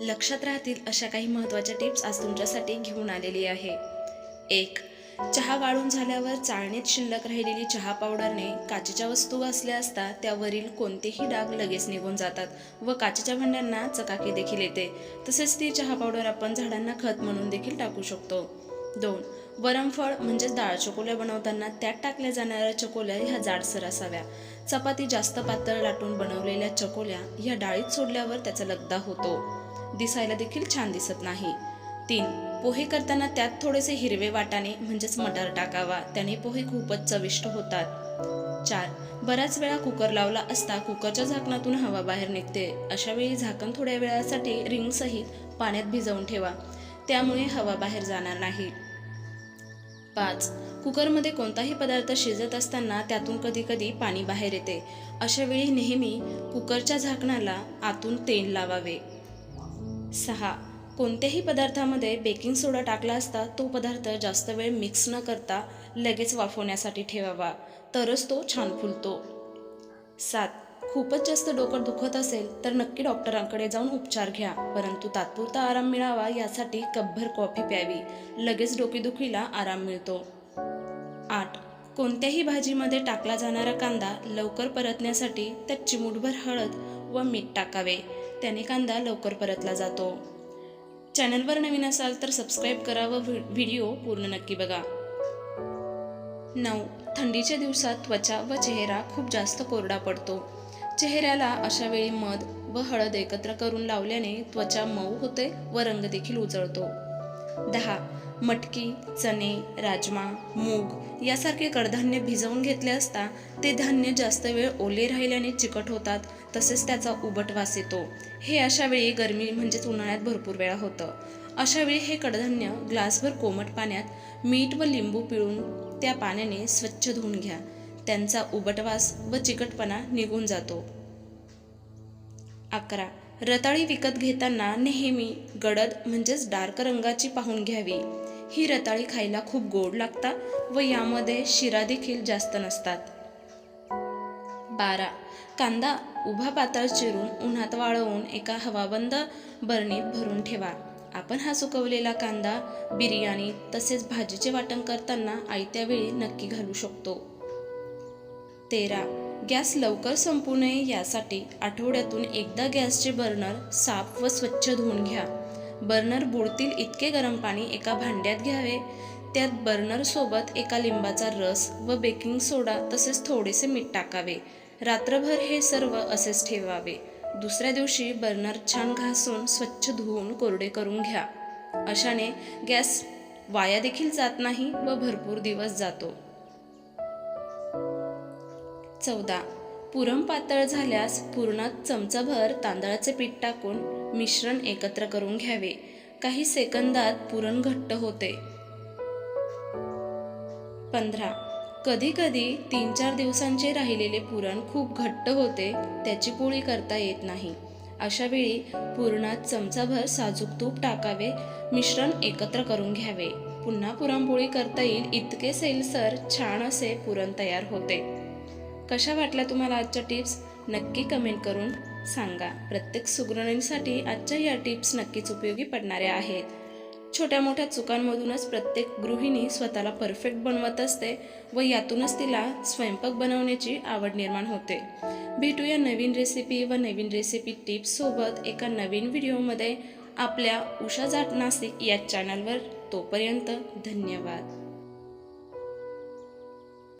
लक्षात राहतील अशा काही महत्त्वाच्या टिप्स आज तुमच्यासाठी घेऊन आलेली आहे. एक चहा वाळून झाल्यावर चाळणीत शिल्लक राहिलेली चहा पावडरने काचेच्या वस्तू घासल्या असता त्यावरील कोणतेही डाग लगेच निघून जातात व काचेच्या भांड्यांना चकाकी देखील येते. तसेच ती चहा पावडर आपण झाडांना खत म्हणून देखील टाकू शकतो. दोन वरमफळ म्हणजेच डाळ चकोल्या बनवताना त्यात टाकल्या जाणाऱ्या चकोल्या ह्या जाडसर असाव्या. चपाती जास्त पातळ लाटून बनवलेल्या चकोल्या ह्या डाळीत सोडल्यावर त्याचा लगदा होतो. दिसायला देखील छान दिसत नाही. तीन पोहे करताना त्यात थोडेसे हिरवे वाटाणे म्हणजेच मटार टाकावा. त्याने पोहे खूपच चविष्ट होतात. चार बऱ्याच वेळा कुकर लावला असता कुकरच्या झाकणातून हवा बाहेर निघते. अशा वेळी झाकण थोड्या वेळासाठी रिंगसहित पाण्यात भिजवून ठेवा. त्यामुळे हवा बाहेर जाणार नाही. पाच कुकरमध्ये कोणताही पदार्थ शिजत असताना त्यातून कधी कधी पाणी बाहेर येते. अशा वेळी नेहमी कुकरच्या झाकणाला आतून तेल लावावे. सहा. कोणत्याही पदार्थामध्ये बेकिंग सोडा टाकला असता तो पदार्थ जास्त वेळ मिक्स न करता लगेच वाफवण्यासाठी ठेवावा तरच तो छान फुलतो. सात. खूपच जास्त डोकं दुखत असेल तर नक्की डॉक्टरांकडे जाऊन उपचार घ्या परंतु तात्पुरता आराम मिळावा यासाठी कपभर कॉफी प्यावी. लगेच डोकेदुखीला आराम मिळतो. आठ. कोणत्याही भाजीमध्ये टाकला जाणारा कांदा लवकर परतण्यासाठी त्यात चिमूटभर हळद व मीठ टाकावे. त्याने कांदा लवकर परतला जातो. चॅनलवर नवीन असाल तर सबस्क्राईब करा व व्हिडिओ पूर्ण नक्की बघा. नऊ थंडीच्या दिवसात त्वचा व चेहरा खूप जास्त कोरडा पडतो. चेहऱ्याला अशा वेळी मध व हळद एकत्र करून लावल्याने त्वचा मऊ होते व रंग देखील उजळतो. दहा मटकी चणे राजमा मूग यासारखे कडधान्य भिजवून घेतले असता ते धान्य जास्त वेळ ओले राहिल्याने चिकट होतात तसेच त्याचा उबट वास येतो. हे अशा वेळी गरमी म्हणजेच उन्हाळ्यात भरपूर वेळा होतं. अशा वेळी हे कडधान्य ग्लासभर कोमट पाण्यात मीठ व लिंबू पिळून त्या पाण्याने स्वच्छ धुवून घ्या. त्यांचा उबटवास व चिकटपणा निघून जातो. अकरा. रताळी विकत घेताना नेहमी गडद म्हणजेच डार्क रंगाची पाहून घ्यावी. ही रताळी खायला खूप गोड लागतात व यामध्ये शिरा देखील जास्त नसतात. बारा. कांदा उभा पातळ चिरून उन्हात वाळवून एका हवाबंद बरणीत भरून ठेवा. आपण हा सुकवलेला कांदा बिर्याणी तसेच भाजीचे वाटण करताना आयत्या वेळी नक्की घालू शकतो. तेरा. गॅस लवकर संपू नये यासाठी आठवड्यातून एकदा गॅसचे बर्नर साफ व स्वच्छ धुवून घ्या. बर्नर बुडतील इतके गरम पाणी एका भांड्यात घ्यावे. त्यात बर्नरसोबत एका लिंबाचा रस व बेकिंग सोडा तसेच थोडेसे मीठ टाकावे. रात्रभर हे सर्व असेच ठेवावे. दुसऱ्या दिवशी बर्नर छान घासून स्वच्छ धुवून कोरडे करून घ्या. अशाने गॅस वाया देखील जात नाही व भरपूर दिवस जातो. चौदा. पुरण पातळ झाल्यास पुरणात चमचाभर तांदळाचे पीठ टाकून मिश्रण एकत्र करून घ्यावे. काही सेकंदात पुरण घट्ट होते. पंधरा. कधी कधी तीन चार दिवसांचे राहिलेले पुरण खूप घट्ट होते त्याची पोळी करता येत नाही. अशा वेळी पुरणात चमचाभर साजूक तूप टाकावे मिश्रण एकत्र करून घ्यावे. पुन्हा पुरणपोळी करता येईल इतके सैलसर छान असे पुरण तयार होते. कशा वाटल्या तुम्हाला आजच्या टिप्स? नक्की कमेंट करून सांगा. प्रत्येक सुगरणीसाठी आजच्या या टिप्स नक्कीच उपयोगी पडणाऱ्या आहेत. छोट्या मोठ्या चुकांमधूनच प्रत्येक गृहिणी स्वतःला परफेक्ट बनवत असते व यातूनच तिला स्वयंपाक बनवण्याची आवड निर्माण होते. भेटूया नवीन रेसिपी व नवीन रेसिपी टिप्ससोबत एका नवीन व्हिडिओमध्ये आपल्या उषा जाट नासिक या चॅनलवर तोपर्यंत धन्यवाद.